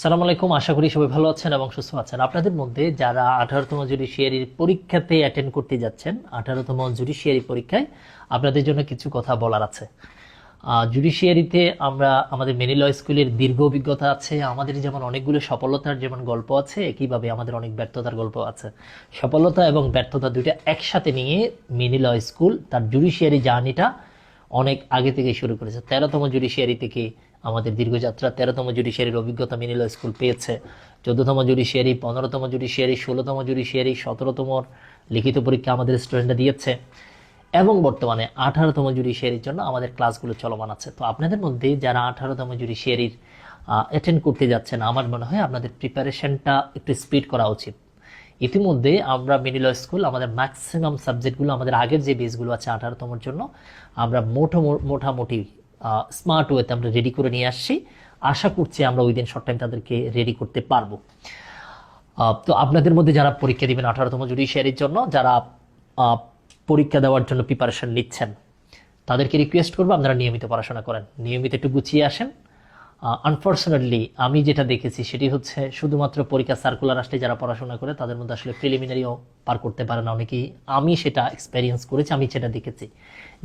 সালাম আলাইকুম, আশা করি সবাই ভালো আছেন এবং সুস্থ আছেন। আপনাদের মধ্যে যারা আঠারোতম জুডিশিয়ারির পরীক্ষাতে অ্যাটেন্ড করতে যাচ্ছেন, আঠারোতম জুডিশিয়ারি পরীক্ষায় আপনাদের জন্য কিছু কথা বলার আছে। জুডিশিয়ারিতে আমরা আমাদের মেনি ল স্কুলের দীর্ঘ অভিজ্ঞতা আছে, আমাদের যেমন অনেকগুলো সফলতার যেমন গল্প আছে, একইভাবে আমাদের অনেক ব্যর্থতার গল্প আছে। সফলতা এবং ব্যর্থতা দুইটা একসাথে নিয়ে মিনি ল স্কুল তার জুডিশিয়ারি জার্নিটা অনেক আগে থেকে শুরু করেছে। তেরোতম জুডিশিয়ারি থেকে আমাদের দীর্ঘযাত্রা তেরোতম জুডিশিয়ারির অভিজ্ঞতা মিনিল স্কুল পেয়েছে। চোদ্দতম জুডিশিয়ারি, পনেরোতম জুডিশিয়ারি, ষোলোতম জুডিশিয়ারি, সতেরোতম লিখিত পরীক্ষা আমাদের স্টুডেন্টরা দিয়েছে। এবং বর্তমানে আঠারোতম জুডিশিয়ারির জন্য আমাদের ক্লাসগুলো চলমান আছে। তো আপনাদের মধ্যে যারা আঠারোতম জুডিশিয়ারির অ্যাটেন্ড করতে যাচ্ছেন, আমার মনে হয় আপনাদের প্রিপারেশনটা একটু স্পিড করা উচিত। ইতিমধ্যে আমরা মিডিল স্কুল, আমাদের ম্যাক্সিমাম সাবজেক্টগুলো আমাদের আগের যে বেসগুলো আছে আঠারোতমর জন্য, আমরা মোটো মোটামুটি স্মার্ট ওয়েতে আমরা রেডি করে নিয়ে আসছি। আশা করছি আমরা ওই দিন শর্ট টাইম তাদেরকে রেডি করতে পারব। তো আপনাদের মধ্যে যারা পরীক্ষা দেবেন আঠারোতম জুডিশিয়ারির জন্য, যারা পরীক্ষা দেওয়ার জন্য প্রিপারেশন নিচ্ছেন, তাদেরকে রিকোয়েস্ট করব, আপনারা নিয়মিত পড়াশোনা করেন। নিয়মিত একটু গুছিয়ে আসেন। আনফর্চুনেটলি আমি যেটা দেখেছি সেটি হচ্ছে শুধুমাত্র পরীক্ষা সার্কুলার আসলে যারা পড়াশোনা করে, তাদের মধ্যে আসলে প্রিলিমিনারিও পার করতে পারে না। অনেকেই আমি সেটা এক্সপেরিয়েন্স করেছি, আমি সেটা দেখেছি।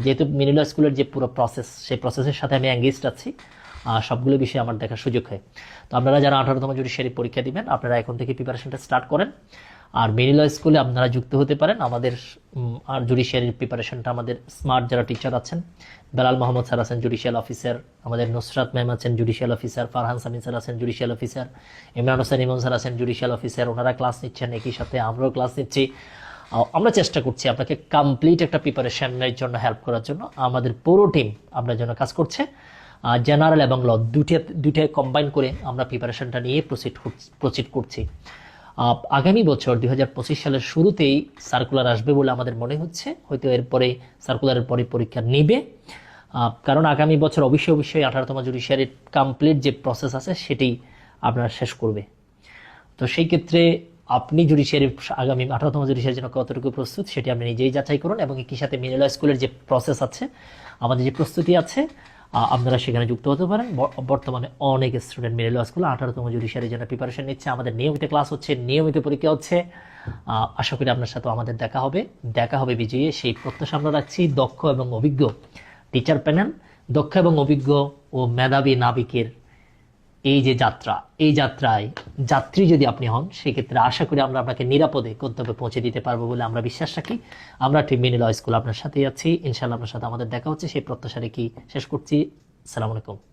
যেহেতু মিনিলা স্কুলের যে পুরো প্রসেস সেই প্রসেসের সাথে আমি অ্যাঙ্গেজড আছি সবগুলো বিষয়ে আমার দেখার সুযোগ হয়। তো আপনারা যারা আঠারোতম জুডিশিয়ারি পরীক্ষা দিবেন, আপনারা এখন থেকে প্রিপারেশনটা স্টার্ট করেন। আর মেরিল স্কুলে আপনারা যুক্ত হতে পারেন। আমাদের আর জুডিশিয়ারির প্রিপারেশনটা আমাদের স্মার্ট যারা টিচার আছেন, বেলাল মোহাম্মদ স্যার আছেন জুডিশিয়াল অফিসার আমাদের নুসরাত ম্যাম আছেন judicial officer Farhan Samin sir আছেন judicial officer Imran Hossain Emon sir আছেন জুডিশিয়াল অফিসার ওনারা ক্লাস নিচ্ছেন, একই সাথে আমরাও ক্লাস নিচ্ছি। আমরা চেষ্টা করছি আপনাকে কমপ্লিট একটা প্রিপারেশনের জন্য হেল্প করার জন্য। আমাদের পুরো টিম আপনার জন্য কাজ করছে। আর জেনারেল এবং ল দুটো, দুইটাই কম্বাইন করে আমরা প্রিপারেশনটা নিয়ে প্রসিড প্রসিড করছি। আগামী বছর দুই হাজার পঁচিশ সালের শুরুতেই সার্কুলার আসবে বলে আমাদের মনে হচ্ছে। হয়তো এরপরে সার্কুলারের পরে পরীক্ষা নেবে। কারণ আগামী বছর অবশ্যই অবশ্যই আঠারোতম জুডিশিয়ারির কমপ্লিট যে প্রসেস আছে, সেটি আপনারা শেষ করবে। তো সেই ক্ষেত্রে আপনি জুডিশিয়ারি আগামী আঠারোতম জুডিশিয়ারির জন্য কতটুকু প্রস্তুত, সেটি আপনি নিজেই যাচাই করুন এবং একই সাথে মিনেলা স্কুলের যে প্রসেস আছে, আমাদের যে প্রস্তুতি আছে আপনারা সেখানে যুক্ত হতে পারেন। বর্তমানে অনেক স্টুডেন্ট মিনেলা স্কুল আঠারোতম জুডিশিয়ারির জন্য প্রিপারেশন নিচ্ছে। আমাদের নিয়মিত ক্লাস হচ্ছে, নিয়মিত পরীক্ষা হচ্ছে। আশা করি আপনার সাথে আমাদের দেখা হবে। দেখা হবে বিজয়ী, সেই প্রত্যাশা আমরা রাখছি। দক্ষ এবং অভিজ্ঞ টিচার প্যানেল দক্ষ এবং অভিজ্ঞ ও মেধাবী নাবিকের এই যে যাত্রা, এই যাত্রায় যাত্রী যদি আপনি হন, সেক্ষেত্রে আশা করি আমরা আপনাকে নিরাপদে গন্তব্যে পৌঁছে দিতে পারব বলে আমরা বিশ্বাস রাখি। আমরা টিম মিনিল স্কুল আপনার সাথেই আছি। ইনশাল্লাহ আপনার সাথে আমাদের দেখা হচ্ছে। সেই প্রত্যাশা রেখে শেষ করছি। সালাম আলাইকুম।